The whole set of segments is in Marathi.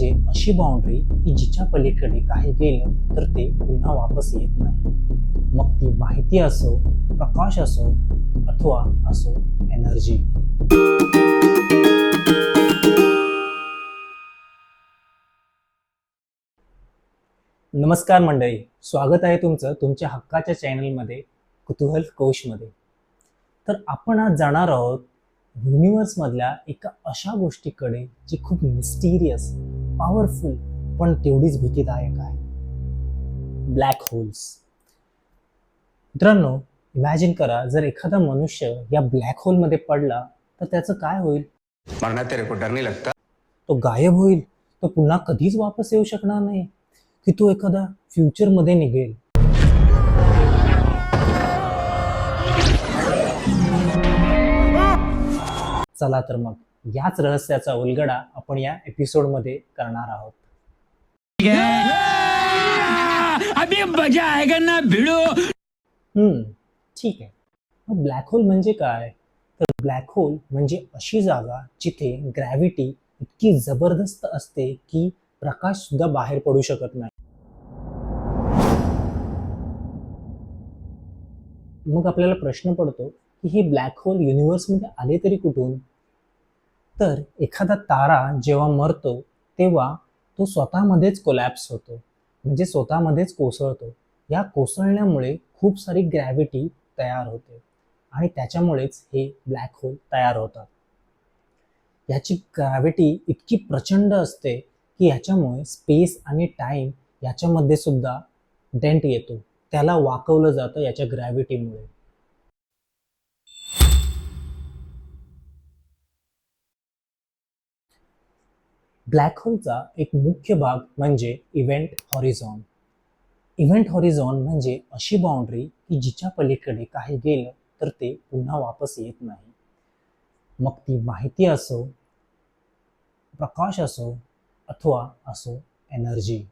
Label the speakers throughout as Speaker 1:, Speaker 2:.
Speaker 1: म्हणजे अशी बाउंड्री की जिच्या पलीकडे काही गेलं तर ते पुन्हा वापस येत नाही. मग ती माहिती असो प्रकाश असो अथवा असो एनर्जी नमस्कार मंडळी स्वागत आहे तुमचं तुमच्या हक्काच्या चॅनलमध्ये कुतूहल कोशमध्ये. तर आपण आज जाणार आहोत युनिवर्समधल्या एका अशा गोष्टीकडे जी खूप मिस्टिरियस पॉवरफुल पण तेवढीच भीतीदायक आहे. ब्लॅक होल्स मित्रांनो इमॅजिन करा जर एखादा मनुष्य या ब्लॅक होलमध्ये पडला तर त्याचं काय होईल?
Speaker 2: नहीं लगता.
Speaker 1: तो गायब होईल. तो पुन्हा कधीच वापस येऊ शकणार नाही. की तो एखादा फ्युचरमध्ये निघेल. चला तर मग. याच रहस्याचा उलगडा आपण या एपिसोडमध्ये करणार आहोत. हम्म ठीक आहे. मग ब्लॅक होल म्हणजे काय? तर ब्लॅक होल म्हणजे अशी जागा जिथे ग्रॅव्हिटी इतकी जबरदस्त असते की प्रकाश सुद्धा बाहेर पडू शकत नाही. मग आपल्याला प्रश्न पडतो की हे ब्लॅक होल युनिव्हर्समध्ये आले तरी कुठून? तर एखादा तारा जेव्हा मरतो तेव्हा तो स्वतःमध्येच कोलॅप्स होतो. म्हणजे स्वतःमध्येच कोसळतो. या कोसळण्यामुळे खूप सारी ग्रॅव्हिटी तयार होते. आणि त्याच्यामुळेच हे ब्लॅक होल तयार होतात. याची ग्रॅव्हिटी इतकी प्रचंड असते की याच्यामुळे स्पेस आणि टाईम याच्यामध्ये सुद्धा डेंट येतो. त्याला वाकवलं जातं याच्या ग्रॅव्हिटीमुळे ब्लॅक होलचा एक मुख्य भाग म्हणजे इव्हेंट हॉरिझॉन. इव्हेंट हॉरिझॉन म्हणजे अशी बाउंड्री की जिच्या पलीकडे काही गेलं तर ते पुन्हा वापस येत नाही. मग ती माहिती असो प्रकाश असो अथवा असो एनर्जी.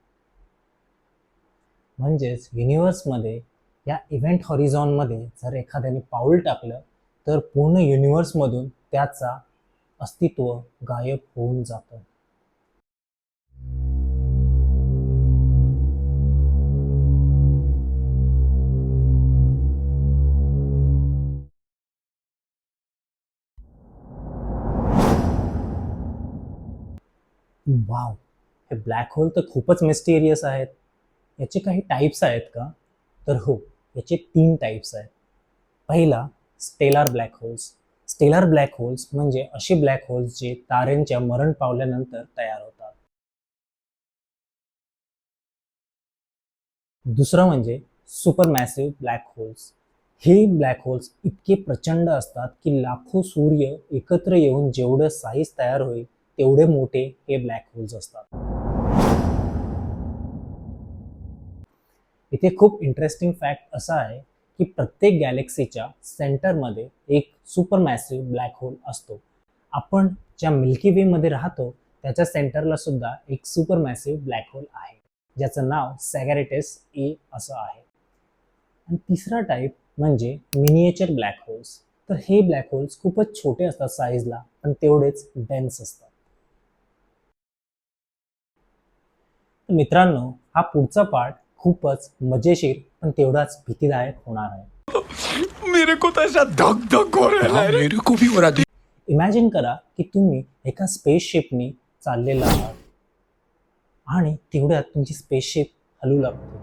Speaker 1: म्हणजेच युनिवर्समध्ये या इव्हेंट हॉरिझॉनमध्ये जर एखाद्याने पाऊल टाकलं तर पूर्ण युनिवर्समधून त्याचा अस्तित्व गायब होऊन जातं. वाव. हे ब्लॅक होल तर खूपच मिस्टेरियस आहेत. याचे काही टाईप्स आहेत का? तर हो याचे तीन टाईप्स आहेत. पहिला stellar black holes stellar black holes म्हणजे असे ब्लॅक होल्स जे ताऱ्यांच्या मरण पावल्यानंतर तयार होतात. दुसरं म्हणजे सुपर मॅसिव्ह ब्लॅक होल्स हे ब्लॅक होल्स इतके प्रचंड असतात की लाखो सूर्य एकत्र येऊन जेवढं साईज तयार होईल तेवढे मोठे हे ब्लॅक होल्स असतात. इथे खूप इंटरेस्टिंग फॅक्ट असा आहे की प्रत्येक गॅलेक्सीच्या सेंटरमध्ये एक सुपर मॅसिव्ह ब्लॅक होल असतो. आपण ज्या मिल्की वेमध्ये राहतो त्याच्या सेंटरला सुद्धा एक सुपर मॅसिव्ह ब्लॅक होल आहे. ज्याचं नाव सॅगॅरेटेस ए असं आहे. आणि तिसरा टाईप म्हणजे मिनिएचर ब्लॅक होल्स तर हे ब्लॅक होल्स खूपच छोटे असतात साईजला पण तेवढेच डेन्स असतात तर मित्रांनो हा पुढचा पार्ट खूपच मजेशीर पण तेवढाच भीतीदायक होणार आहे.
Speaker 3: मेरे को तो ऐसा धक धक हो रहा है मेरे को भी हो रहा
Speaker 1: इमॅजिन करा की तुम्ही एका स्पेसशिपनी चाललेला आहात आणि तेवढ्यात तुमची स्पेसशिप हलू लागते.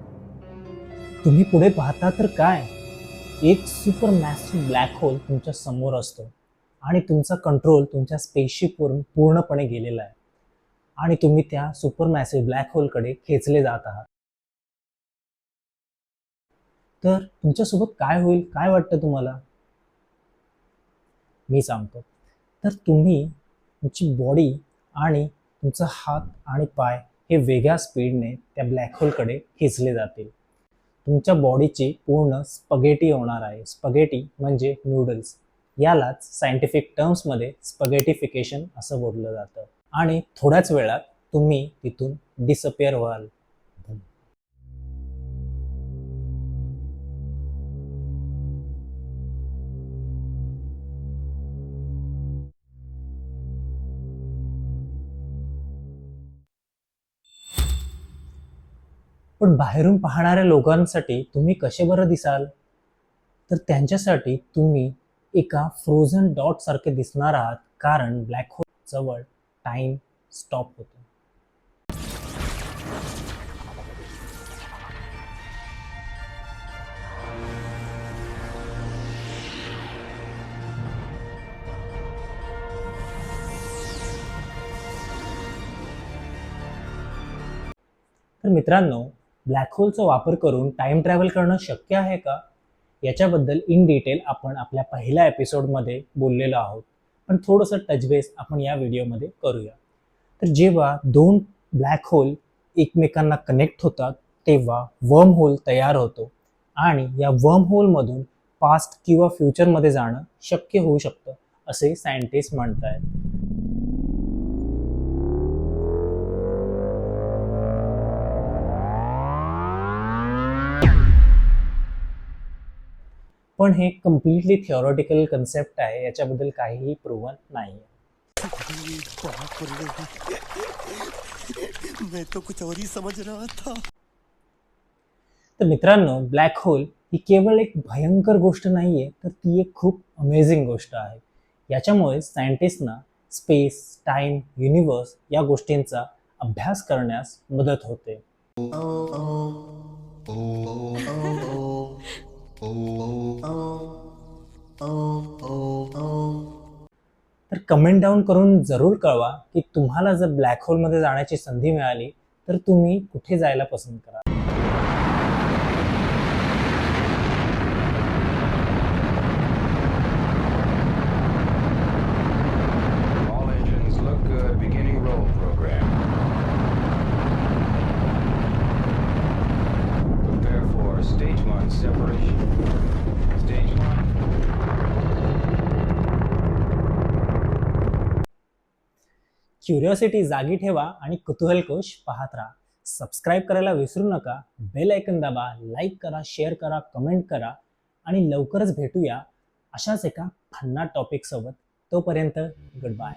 Speaker 1: तुम्ही पुढे पाहता तर काय? एक सुपर मॅसिव्ह ब्लॅक होल तुमच्यासमोर असतो आणि तुमचा कंट्रोल तुमच्या स्पेसशिपवरून पूर्णपणे गेलेला आहे. आणि तुम्ही त्या सुपर मॅसिव्ह ब्लॅक होलकडे खेचले जात आहात. तर तुमच्यासोबत काय होईल काय वाटतं तुम्हाला? मी सांगतो. तर तुम्ही तुमची बॉडी आणि तुमचा हात आणि पाय हे वेगळ्या स्पीडने त्या ब्लॅक होलकडे खेचले जातील. तुमच्या बॉडीची पूर्ण स्पगेटी होणार आहे. स्पगेटी म्हणजे नूडल्स यालाच सायंटिफिक टर्म्समध्ये स्पगेटिफिकेशन असं बोललं जातं. आणि थोड्याच वेळात तुम्ही तिथून डिसअपिअर व्हाल. पण बाहेरून पाहणाऱ्या लोकांसाठी तुम्ही कसे बरं दिसाल? तर त्यांच्यासाठी तुम्ही एका फ्रोझन डॉट सारखे दिसणार आहात कारण ब्लॅक होल जवळ. टाइम स्टॉप होतो. तर मित्रांनो ब्लॅक होलचा वापर करून टाइम ट्रॅव्हल करणं शक्य आहे का? याच्याबद्दल इन डिटेल आपण आपल्या पहिल्या एपिसोडमध्ये बोललेलो आहोत. पण थोडंसं टचबेस आपण या व्हिडिओमध्ये करूया. तर जेव्हा दोन ब्लॅक होल एकमेकांना कनेक्ट होतात तेव्हा वर्म होल तयार होतो आणि या वर्म होलमधून पास्ट किंवा फ्युचरमध्ये जाणं शक्य होऊ शकतं असे सायंटिस्ट म्हणत आहेत पण हे कम्प्लिटली थिओरॉटिकल कन्सेप्ट आहे याच्याबद्दल काहीही प्रूव्हन नाही
Speaker 4: मैं तो कुछ और ही समझ रहा था।
Speaker 1: तर मित्रांनो ब्लॅक होल ही केवळ एक भयंकर गोष्ट नाही आहे तर ती एक खूप अमेझिंग गोष्ट आहे. याच्यामुळे सायंटिस्टना स्पेस टाइम युनिवर्स या गोष्टींचा अभ्यास करण्यास मदत होते. तर कमेंट डाऊन करून जरूर कळवा की तुम्हाला जर ब्लॅक होलमध्ये जाण्याची संधी मिळाली तर तुम्ही कुठे जायला पसंत करा
Speaker 2: line separation. Stage line.
Speaker 1: Curiosity जागी ठेवा आणि कुतूहलकोश पाहत राहा. सबस्क्राईब करायला विसरू नका. बेल ऐकन दाबा. लाईक करा शेअर करा कमेंट करा. आणि लवकरच भेटूया अशाच एका भन्नाट टॉपिकसोबत तोपर्यंत गुड बाय